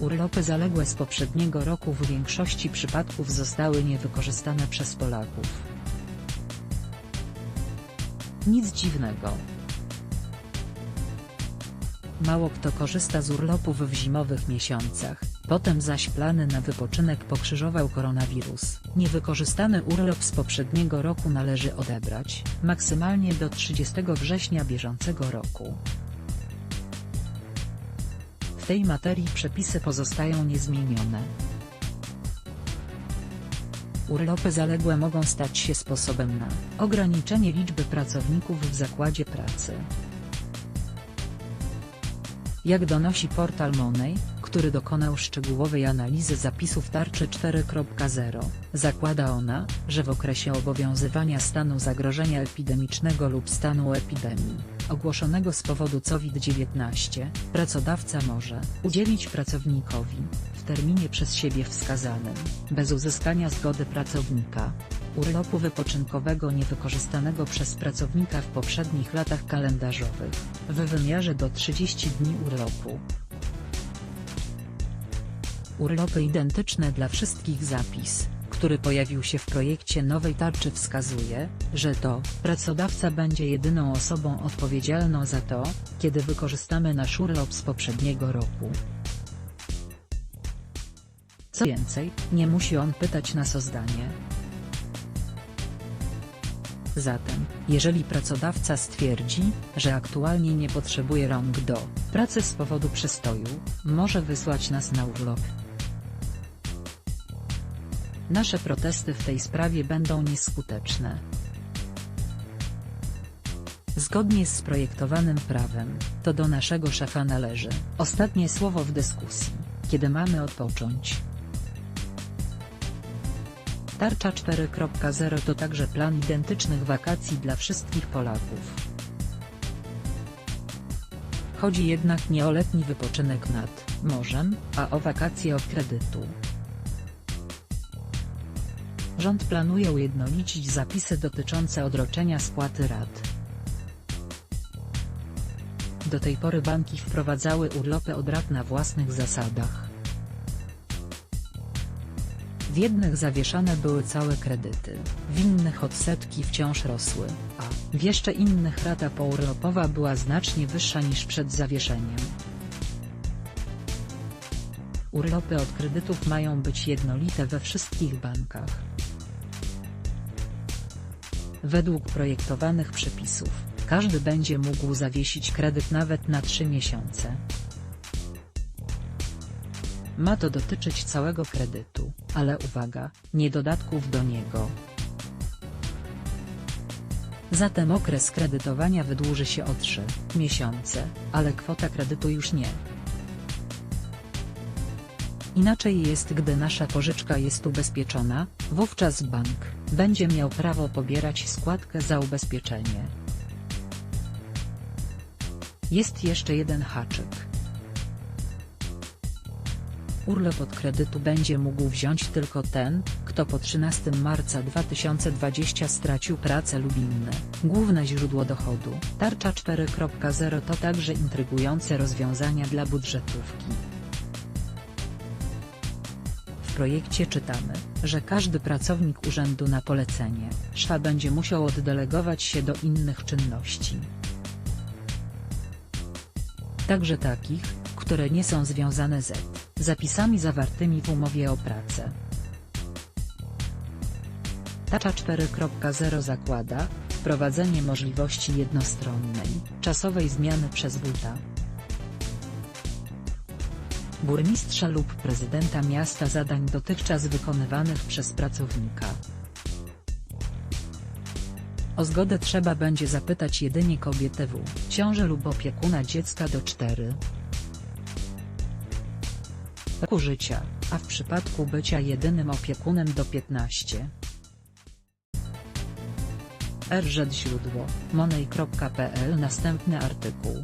Urlopy zaległe z poprzedniego roku w większości przypadków zostały niewykorzystane przez Polaków. Nic dziwnego. Mało kto korzysta z urlopów w zimowych miesiącach, potem zaś plany na wypoczynek pokrzyżował koronawirus. Niewykorzystany urlop z poprzedniego roku należy odebrać, maksymalnie do 30 września bieżącego roku. Tej materii przepisy pozostają niezmienione. Urlopy zaległe mogą stać się sposobem na ograniczenie liczby pracowników w zakładzie pracy. Jak donosi portal Money, który dokonał szczegółowej analizy zapisów tarczy 4.0, zakłada ona, że w okresie obowiązywania stanu zagrożenia epidemicznego lub stanu epidemii, ogłoszonego z powodu COVID-19, pracodawca może udzielić pracownikowi, w terminie przez siebie wskazanym, bez uzyskania zgody pracownika, urlopu wypoczynkowego niewykorzystanego przez pracownika w poprzednich latach kalendarzowych, w wymiarze do 30 dni urlopu. Urlopy identyczne dla wszystkich zapis, który pojawił się w projekcie nowej tarczy wskazuje, że to pracodawca będzie jedyną osobą odpowiedzialną za to, kiedy wykorzystamy nasz urlop z poprzedniego roku. Co więcej, nie musi on pytać nas o zdanie. Zatem, jeżeli pracodawca stwierdzi, że aktualnie nie potrzebuje rąk do pracy z powodu przestoju, może wysłać nas na urlop. Nasze protesty w tej sprawie będą nieskuteczne. Zgodnie z projektowanym prawem, to do naszego szefa należy ostatnie słowo w dyskusji, kiedy mamy odpocząć. Tarcza 4.0 to także plan identycznych wakacji dla wszystkich Polaków. Chodzi jednak nie o letni wypoczynek nad morzem, a o wakacje od kredytu. Rząd planuje ujednolicić zapisy dotyczące odroczenia spłaty rat. Do tej pory banki wprowadzały urlopy od rat na własnych zasadach. W jednych zawieszane były całe kredyty, w innych odsetki wciąż rosły, a w jeszcze innych rata pourlopowa była znacznie wyższa niż przed zawieszeniem. Urlopy od kredytów mają być jednolite we wszystkich bankach. Według projektowanych przepisów, każdy będzie mógł zawiesić kredyt nawet na 3 miesiące. Ma to dotyczyć całego kredytu, ale uwaga, nie dodatków do niego. Zatem okres kredytowania wydłuży się o 3 miesiące, ale kwota kredytu już nie. Inaczej jest gdy nasza pożyczka jest ubezpieczona, wówczas bank będzie miał prawo pobierać składkę za ubezpieczenie. Jest jeszcze jeden haczyk. Urlop od kredytu będzie mógł wziąć tylko ten, kto po 13 marca 2020 stracił pracę lub inne, główne źródło dochodu. Tarcza 4.0 to także intrygujące rozwiązania dla budżetówki. Projekcie czytamy, że każdy pracownik urzędu na polecenie szwa będzie musiał oddelegować się do innych czynności. Także takich, które nie są związane z zapisami zawartymi w umowie o pracę. Tarcza 4.0 zakłada wprowadzenie możliwości jednostronnej, czasowej zmiany przez wójta, burmistrza lub prezydenta miasta zadań dotychczas wykonywanych przez pracownika. O zgodę trzeba będzie zapytać jedynie kobietę w ciąży lub opiekuna dziecka do 4 roku życia, a w przypadku bycia jedynym opiekunem do 15. RZ źródło, monej.pl Następny artykuł